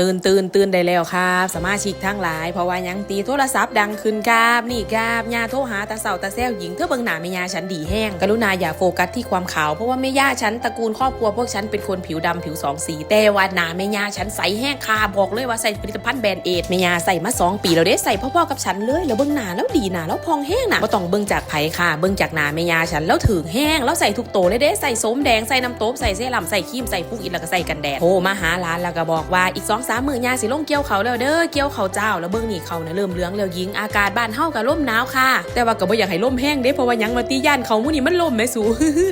ตื่นตื่นตื่นได้แล้วครับ สมาชิกทั้งหลาย เพราะว่ายังตีโทรศัพท์ดังขึ้นครับ นี่ครับยาโทรหาตาเสาตาแซวหญิงเธอเบิ่งหน้าแม่ยาฉันดีแห้งกรุณาอย่าโฟกัสที่ความขาวเพราะว่าแม่ยาฉันตระกูลครอบครัวพวกฉันเป็นคนผิวดำผิวสองสีแต่ว่าหนาแม่ยาฉันใสแห้งค่ะบอกเลยว่าใส่ผลิตภัณฑ์แบรนด์เอทแม่ยาใส่มาสองปีแล้วเด้ใส่พ่อๆกับฉันเลยแล้วเบิ่งหน้าแล้วดีหน้าแล้วพองแห้งน่ะบ่ต้องเบิ่งจากไผค่ะ เบิ่งจากหนาแม่ยาฉันแล้วถึงแห้งแล้วใส่ทุกโตเลยเด้ใส่โสมแดงใส่น้ำโต๊บใส่เซรั่มใส่ครีมใส่ฟุกอินแล้วก็ใส่กันแดดโทรมาหาร้านแล้วก็บอกว่าอีก2สามมือยาสิลงเกี่ยวเขาแล้วเด้อเกี่ยวเขาเจ้าแล้วเบิ่งนี่เขาน่ะเริ่มเลืองแล้วยิงอากาศบ้านเฮาก็ร่มหนาวค่ะ แต่ว่าก็บ่อยากให้ร่มแห้งเด้เพราะว่ายังมาตีย่านเขามื้อนี้มันล่มแม่สู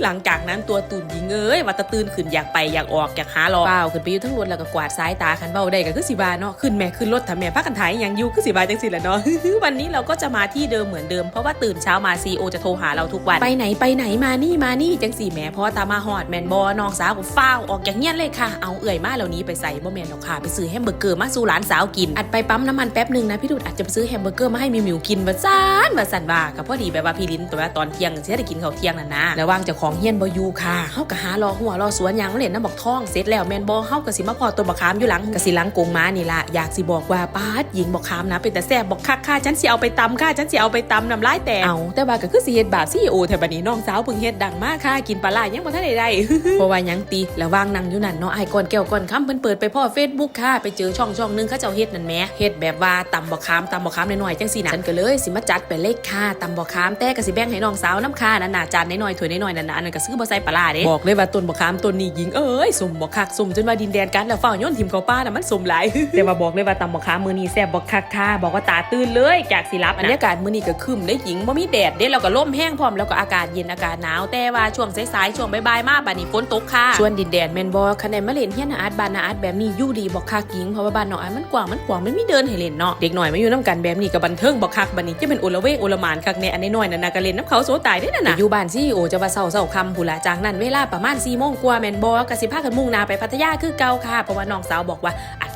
หลังจากนั้นตัวตุ่นยิงเอ้ยว่าตะตื่นขึ้นอยากไปอยากออกอยากหารอเปล่าขึ้นไปอยู่ทั้งรถแล้วก็กวาดสายตาคันเบ้าได้ก็คือสิบาเนาะขึ้นแม่ขึ้นรถทำแม่พักกันถ่ายยังอยู่คือสิบาจังสิแหละเนาะวันนี้เราก็จะมาที่เดิมเหมือนเดิมเพราะว่าตื่นเช้ามาซีโอจะโทรหาเราทุกวันไปไหนไปไหนมานี่มานี่จังสี่แม่พอตามาหอดแมนบอน้องสาวก็ฟ้าออกอย่างเงี้ยเลยค่ะเอาเอื่อยมาเหล่านี้ไปใส่บ่แมนหรอกค่ะไปซื้อแฮมเบอร์เกอร์มาสู่หลานสาวกิน อัดไปปั๊มน้ำมันแป๊บหนึ่งนะพี่ดุดอาจจะไปซื้อแฮมเบอร์เกอร์มาให้มิวมิวกินว่าซ่านว่าสันว่ากับพอดีแบบว่าพี่ลิ้นตัวว่าตอนเที่ยงเสียได้กินข้าวเที่ยงน่ะนะแล้วว่างเจ้าของเฮียนบอยู่ค่ะเฮาก็หารอหัวรอสวนหยังเล่นน้ำบอกท่องเสร็จแล้วแมนบอเฮาก็สิมาพอต้นบักขามอยู่หลังก็สิหลังกงม้านี่ล่ะอยากสิบอกว่าป้าดหญิงบอกขามนะเป็นแต่แซ่บบอกคักค่ะฉันสิเอาไปตำค่ะฉันสิเอาไปตำน้ำลายแตกเอาแต่ว่าก็คือสิเฮ็ดบาปซีโอแถวบัดนี้น้องสาวเพิ่งเฮ็ดดังมากค่ะกินปลาไหลยังบ่ทันได้ได้เพราะว่าหยังตีแล้วว่างนั่งอยู่นั่นเนาะไอ้ก่อนแก้วก่อนค้ำเพิ่นเปิดไปพ่อ Facebook ค่ะไปเจอช่องช่องหนึงเขาเจ้าเฮ็ดนั่นแหมเฮ็ดแบบว่าตำบ่ขามตำบ่ขามน้อยๆจังซี่นะฉันก็เลยสิมาจัดเป็นเลขค่ะตำบ่ขามแต่ก็สิแบ่งให้น้องสาวน้ำค่ะนั่นน่ะจานน้อยๆถ้วยน้อยๆนั่นน่ะอันนั้นก็ซื้อบ่ใส่ปลาร้าเด้บอกเลยว่าต้นบ่ขามต้นนี้ยิงเอ้ยสมบ่คักสมจนว่าดินแดนกันแล้วฝ้าวโย้อนทิมเขาป้าน่ะมันสมหลายแต่ว่าบอกเลยว่าตำบ่ขามมื้อนี้แซ่บบ่คักค่ะบอกว่าตาตื่นเลยจากสิรับบรรยากาศมื้อนี้ก็ครึ้มได้หญิงบ่มีแดดเด้แล้วก็ลมแห้งพร้อมแล้วก็อากาศเย็นอากาศหนาวแต่ว่าช่วงสายๆช่วงบ่ายๆมาบัดนี้ฝนตกค่ะส่วนดินแดนแม่นบ่คะแนนมาเล่นเฮียนอาร์ตบ้านนาอาร์ตแบบนี้อยู่ดีบ่คักหญิงเพราะว่าบ้านน้องอาร์ตมันกว้างมันกว้างมันมีเดินให้เล่นเนาะเด็กหน่อยมาอยู่นํกันแบบนี้กับบันเทิงบ่คักบันนี้จะเป็นโอละเวงโอละหมานคักแน่อันน้อยๆนั่นน่ะกะเล่นน้ำเขาโซตายได้นั่นนะอยู่บ้านซี่โอจะว่าเช้าๆค่ำผุละจากนั้นเวลาประมาณ4โมงกว่าแมนบอกะสิพากันมุ่งนาไปพัทยาคือเก่าค่ะเพราะว่าน้องสาวบอกว่า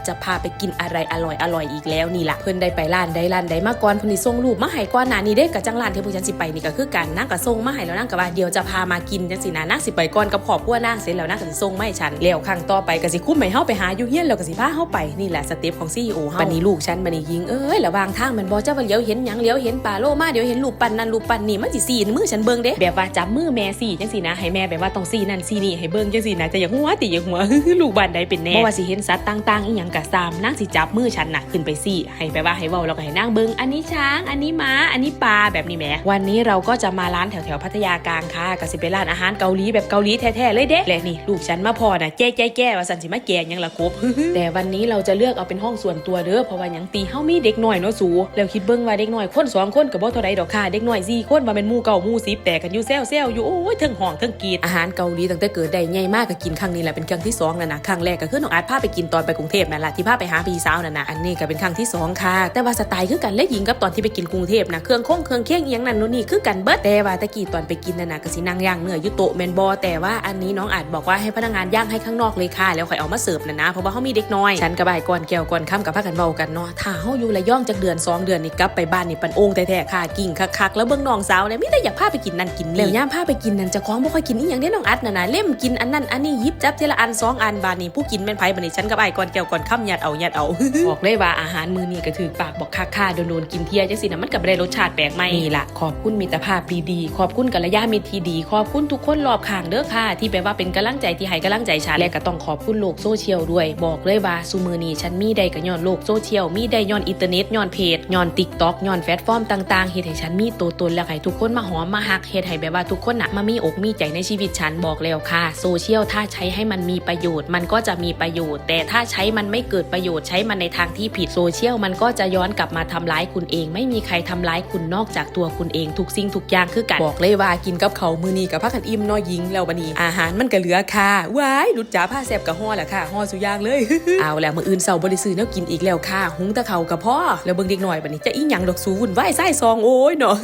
จะพาไปกินอะไรอร่อยอร่อยอีกแล้วนี่ล่ะเพิ่นได้ไปร้านใดร้านใดมาก่อนเพิ่นสิส่งรูปมาให้ก่อนหน้านี้เด้กับจังร้านที่พวกฉันสิไปนี่ก็คือกันนางก็ส่งมาให้แล้วนางก็ว่าเดี๋ยวจะพามากินจังซี่นะนางสิไปก่อนกับครอบครัวนางเสร็จแล้วนางก็สิส่งมาให้ฉันแล้วครั้งต่อไปก็สิคุ้มให้เฮาไปหาอยู่เฮียนแล้วก็สิพาเฮาไปนี่แหละสเต็ปของ CEO เฮาบัดนี้ลูกฉันบัดนี้ยิงเอ้ยระหว่างทางมันบ่เจ้าว่าเลี้ยวเห็นหยังเลี้ยวเห็นปลาโลมาเดี๋ยวเห็นรูปปั้นนั่นรูปปั้นนี่มันสิซีนมือฉันเบิ่งเด้แบบว่าจับมือแม่ซีจังซี่นะให้แม่แบบว่าต้องซีนั่นซีนี่ให้เบิ่งจังซี่นะจะอย่ากหัวติอย่ากหัวลูกบ้านใดเป็นแน่บ่ว่าสิเห็นสัตว์ต่างๆอีหยังก็ตามนางสิจับมือฉันน่ะขึ้นไปซี่ให้แบบว่าให้เว้าแล้วก็ให้นางเบิงอันนี้ช้าง อันนี้ม้า อันนี้ปลาแบบนี้แหมวันนี้เราก็จะมาร้านแถวๆพัทยากลางค่ะก็สิเป็นร้านอาหารเกาหลีแบบเกาหลีแท้ๆเลยเด้และนี่ลูกฉันมาพอนะแจ้แจ้แจ้ว่าสันสิมาแกงยังละครบแต่วันนี้เราจะเลือกเอาเป็นห้องส่วนตัวเด้อเพราะว่ายังตีเฮามีเด็กหน้อยเนาะสูแล้วคิดเบิ่งว่าเด็กหน้อยคนสองคนก็บ่เท่าใดดอกค่ะเด็กหน้อยสี่คนว่าเป็นมู่เก่ามู่สิบแต่กันอยู่แซวแซวๆอยู่โอ้ยเทั้งห้องทั้งกีดอาหารเกาหลีตั้งแต่เกิดได้ใหญ่มากก็กินครั้งนี้แหละเป็นครั้งที่สองแล้วนะครั้งแรกก็คือน้องอาร์ตพาไปกินตอนไปกรุงเทพนั่นแหล่ะที่พาไปหาพี่สาวนั่นนะอันนี้ก็เป็นครั้งที่สองค่ะ แต่ว่าสไตล์คือกันและหญิงกับตอนที่ไปกินกรุงเทพนะเครื่องคงเครื่องเคียงเอียงนั่นนู่นนี่คือกันเบิดแต่ว่าตะกี้ตอนไปกินนั่นนะก็สินั่งย่างเนื้อยู่โต๊ะแมนบอแต่ว่าอันนี้น้องอาจบอกว่าให้พนักงานย่างให้ข้างนอกเลยค่ะแล้วค่อยเอามาเสิร์ฟนะนะเพราะว่าเขามีเด็กน้อยฉันกับบ่ายก่อนแก้วก่อนค่ำกับพากันเบากันเนาะถ้าเฮาอยู่ระย่องจากเดือนสองเดือนนี่กลับไปบ้านนี่ปันโองแท้ๆค่ะกิ่งคักๆแล้วเบิ่งน้องสาวเนี่ยไม่ได้อยากพาไปกินนั่นกินนี่แล้วย่ามพาไปกินนั่นจะคล้องบ่ค่อยกินอีหยังเด้น้องอัดนะนะเล่มกินอันนั้นอันนี้ยิบจับทีละอันสองอันบาดนี้ผู้กินแม่นไผบัดนี้ฉันกับบ่ายก่อนแก้วก่อนคำยัดเอายัดเอาบอกเลยว่าอาหารมื้อนี้ก็ถือปากบอกคักค่าโดนๆกินเที่ยจังสินะมันก็บ่ได้รสชาติแปลกใหม่นี่ล่ะขอบคุณมิตรภาพดีๆขอบคุณกัลยาณมิตรที่ดี ขอบคุณทุกคนรอบข้างเด้อค่ะ ที่แปลว่าเป็นกำลังใจที่ให้กำลังใจฉันและก็ต้องขอบคุณโลกโซเชียลด้วย บอกเลยว่าซุมือนี้ฉันมีได้ก็ย้อนโลกโซเชียลมีได้ย้อนอินเทอร์เน็ตย้อนเพจย้อน TikTok ย้อนแพลตฟอร์มต่างๆเฮ็ดให้ฉันมีตัวตนและให้ทุกคนมาหอมมาฮักเฮ็ดให้แบบว่าทุกคนน่ะมามีอกมีใจในชีวิตฉันบอกแล้วค่ะโซเชียลถ้าใช้ให้มันมีประโยชน์ มันก็จะมีประโยชน์ แต่ถ้าใช้มันไม่เกิดประโยชน์ใช้มันในทางที่ผิดโซเชียลมันก็จะย้อนกลับมาทำร้ายคุณเอง ไม่มีใครทำร้ายคุณนอกจากตัวคุณเองทุกสิ่งทุกอย่างคือกันบอกเลยว่ากินกับเขามือนีกับพักกันอิ่มน้อยยิงแล้วบันนี้อาหารมันก็เหลือค่ะว้ายดุดจ๋าผ้าแซบกับห่อแหละค่ะห่อสุยางเลยเอาแล้วมืออื่นเสาร์บริสุทธิ์แล้วกินอีกแล้วค่ะ หุงตะเขากับพ่อแล้วเบิ่งเด็กหน่อยบันนี้จะอีหยังดอกสูวุ่นไหวายไส้ซองโอ้ยเนาะ